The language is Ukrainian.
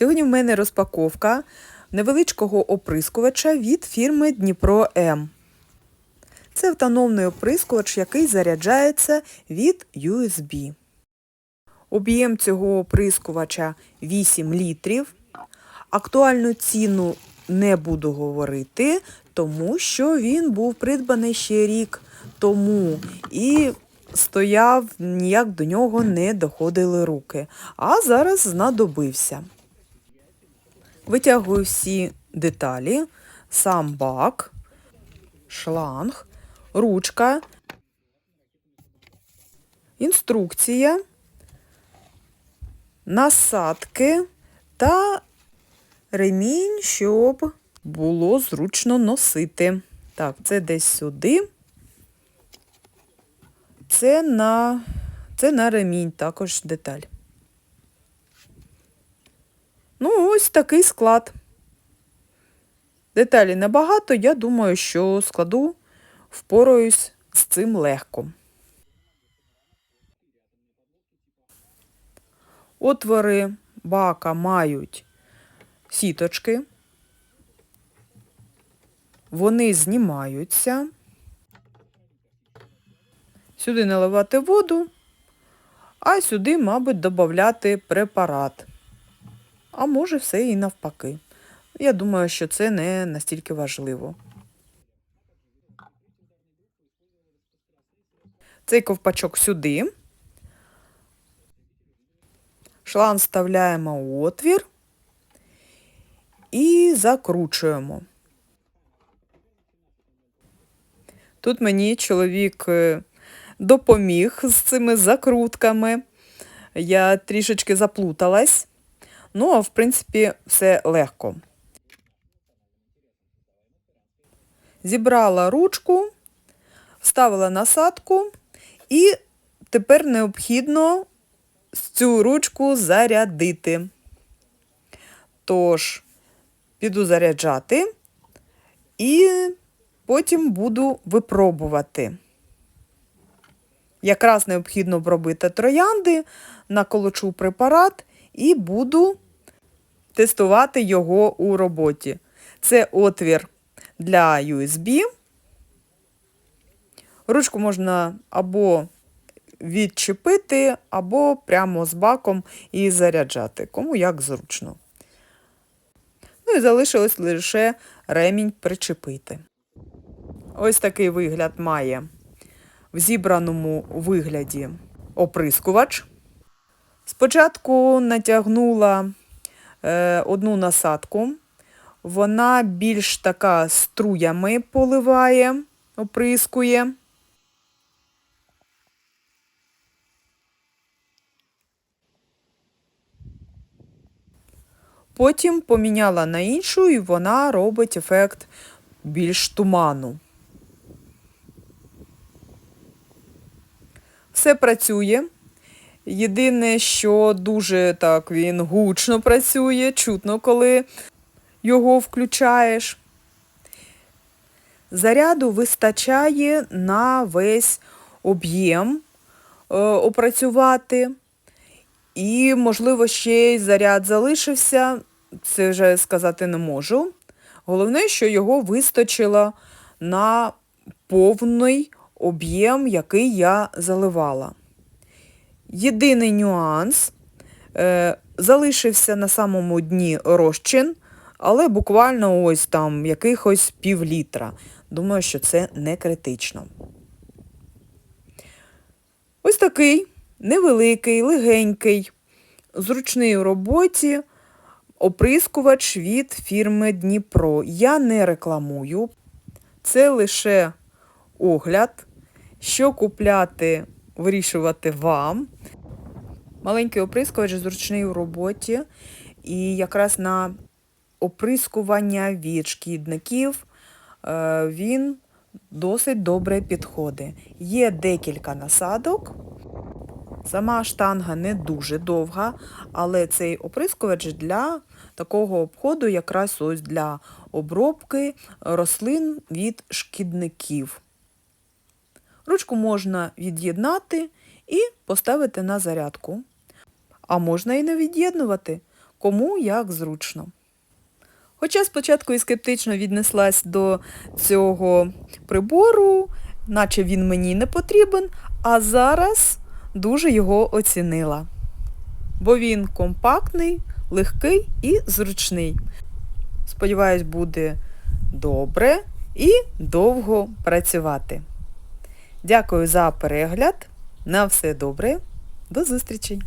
Сьогодні в мене розпаковка невеличкого оприскувача від фірми Дніпро М. Це автономний оприскувач, який заряджається від USB. Об'єм цього оприскувача 8 літрів. Актуальну ціну не буду говорити, тому що він був придбаний ще рік тому і стояв, ніяк до нього не доходили руки. А зараз знадобився. Витягую всі деталі, сам бак, шланг, ручка, інструкція, насадки та ремінь, щоб було зручно носити. Так, це десь сюди. Це на, це на ремінь також деталь. Ну, ось такий склад. Деталі небагато, я думаю, що складу впораюсь з цим легко. Отвори бака мають сіточки. Вони знімаються. Сюди наливати воду, а сюди, мабуть, додати препарат. А може все і навпаки. Я думаю, що це не настільки важливо. Цей ковпачок сюди. Шланг вставляємо у отвір і закручуємо. Тут мені чоловік е, допоміг з цими закрутками. Я трішечки заплуталась. Ну, а в принципі, все легко. Зібрала ручку, вставила насадку і тепер необхідно цю ручку зарядити. Тож, піду заряджати і потім буду випробувати. Якраз необхідно обробити троянди, наколочу препарат і буду тестувати його у роботі. Це отвір для USB. Ручку можна або відчепити, або прямо з баком і заряджати, кому як зручно. Ну і залишилось лише ремінь причепити. Ось такий вигляд має в зібраному вигляді оприскувач. Спочатку натягнула е, одну насадку, вона більш така струями поливає, оприскує. Потім поміняла на іншу і вона робить ефект більш туману. Все працює. Єдине, що дуже так він гучно працює, чутно, коли його включаєш. Заряду вистачає на весь об'єм е, опрацювати. І, можливо, ще й заряд залишився, це вже сказати не можу. Головне, що його вистачило на повний об'єм, який я заливала. Єдиний нюанс е, залишився на самому дні розчин, але буквально ось там якихось пів літра. Думаю, що це не критично. Ось такий невеликий, легенький, зручний у роботі оприскувач від фірми Дніпро. Я не рекламую, це лише огляд, що купляти, вирішувати вам. Маленький оприскувач зручний у роботі. І якраз на оприскування від шкідників е, він досить добре підходить. Є декілька насадок. Сама штанга не дуже довга, але цей оприскувач для такого обходу якраз ось для обробки рослин від шкідників. Ручку можна від'єднати і поставити на зарядку. А можна і не від'єднувати. кому як зручно. Хоча спочатку і скептично віднеслась до цього прибору, наче він мені не потрібен, а зараз дуже його оцінила. Бо він компактний, легкий і зручний. Сподіваюсь, буде добре і довго працювати. Дякую за перегляд. На все добре. До зустрічі!